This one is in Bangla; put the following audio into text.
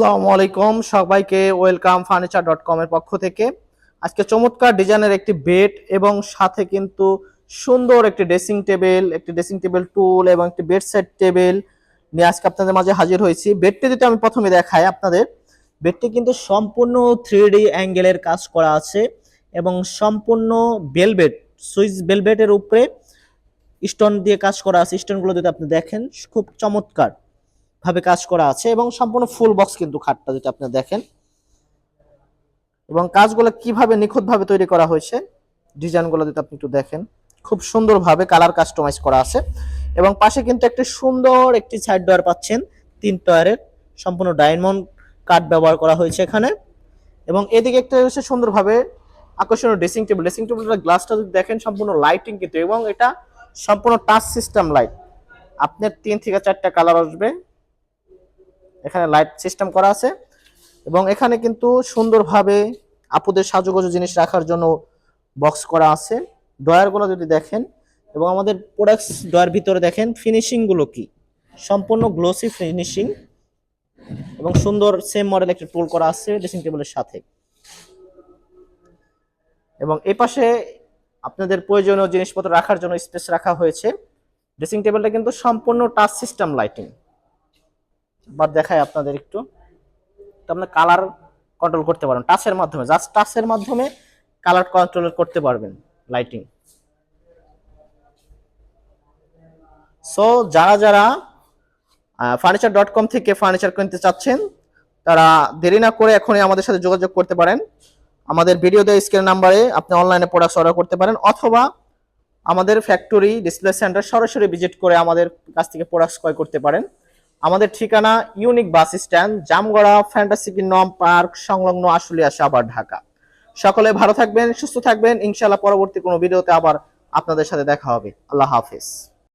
আসসালামু আলাইকুম। সবাইকে ওয়েলকাম ফার্নিচার ডট কম এর পক্ষ থেকে। আজকে চমৎকার ডিজাইনের একটি বেড এবং সাথে কিন্তু সুন্দর একটি ড্রেসিং টেবিল, একটি ড্রেসিং টেবিল টুল এবং একটি বেড সেট টেবিল নিয়ে আজকে আপনাদের মাঝে হাজির হয়েছি। বেডটি যদি আমি প্রথমে দেখাই আপনাদের, বেডটি কিন্তু সম্পূর্ণ থ্রি ডি অ্যাঙ্গেলের কাজ করা আছে এবং সম্পূর্ণ বেলবেট সুইচ বেলবেটের উপরে স্টোন দিয়ে কাজ করা আছে। স্টোনগুলো যদি আপনি দেখেন, খুব চমৎকার। ভাবে কাজ করা আছে এবং সম্পূর্ণ ফুল বক্স কিন্তু খাটটা যদি আপনি দেখেন। এবং কাজগুলো কীভাবে নিখুঁতভাবে তৈরি করা হয়েছে, ডিজাইনগুলো যদি আপনি একটু দেখেন। খুব সুন্দরভাবে কালার কাস্টমাইজ করা আছে এবং পাশে কিন্তু একটি সুন্দর একটি সাইড ডোয়ার পাচ্ছেন, তিন টয়ারের সম্পূর্ণ ডায়মন্ড কাঠ ব্যবহার করা হয়েছে এখানে। এবং এদিকে একটা হচ্ছে সুন্দরভাবে আকর্ষণীয় ড্রেসিং টেবিল ড্রেসিং টেবিলটার গ্লাসটা যদি দেখেন, সম্পূর্ণ লাইটিং কিন্তু এবং এটা সম্পূর্ণ টাচ সিস্টেম লাইট আপনার তিন থেকে চারটা কালার আসবে। এখানে লাইট সিস্টেম করা আছে এবং এখানে কিন্তু সুন্দরভাবে আপুদের সাজুগুজু জিনিস রাখার জন্য বক্স করা আছে। ড্রয়ারগুলো যদি দেখেন এবং আমাদের প্রোডাক্টস ড্রয়ার ভিতরে দেখেন ফিনিশিংগুলো কি? সম্পূর্ণ গ্লোসি ফিনিশিং এবং সুন্দর সেম মডেল একটা টুল করা আছে ড্রেসিং টেবিলের সাথে। এবং এই পাশে আপনাদের প্রয়োজনীয় জিনিসপত্র রাখার জন্য স্পেস রাখা হয়েছে। ড্রেসিং টেবিলটা কিন্তু সম্পূর্ণ টাচ সিস্টেম লাইটিং বা দেখায় আপনাদের একটু। তো আপনার কালার কন্ট্রোল করতে পারেন টাচের মাধ্যমে। জাস্ট টাচের মাধ্যমে কালার কন্ট্রোল করতে পারবেন লাইটিং সো যারা যারা ফার্নিচার ডট কম থেকে ফার্নিচার কিনতে চাচ্ছেন, তারা দেরি না করে এখনই আমাদের সাথে যোগাযোগ করতে পারেন। আমাদের ভিডিও দেওয়া স্ক্রিন নাম্বারে আপনি অনলাইনে প্রোডাক্টস অর্ডার করতে পারেন, অথবা আমাদের ফ্যাক্টরি ডিসপ্লে সেন্টার সরাসরি ভিজিট করে আমাদের কাছ থেকে প্রোডাক্টস ক্রয় করতে পারেন। আমাদের ঠিকানা unique bus stand, Jamgara, fantasy kingdom park, সংলগ্ন আশুলিয়া, সাভার, ঢাকা। সকলে ভালো থাকবেন, সুস্থ থাকবেন। ইনশাআল্লাহ পরবর্তী কোনো ভিডিওতে আবার আপনাদের সাথে দেখা হবে। আল্লাহ হাফেজ।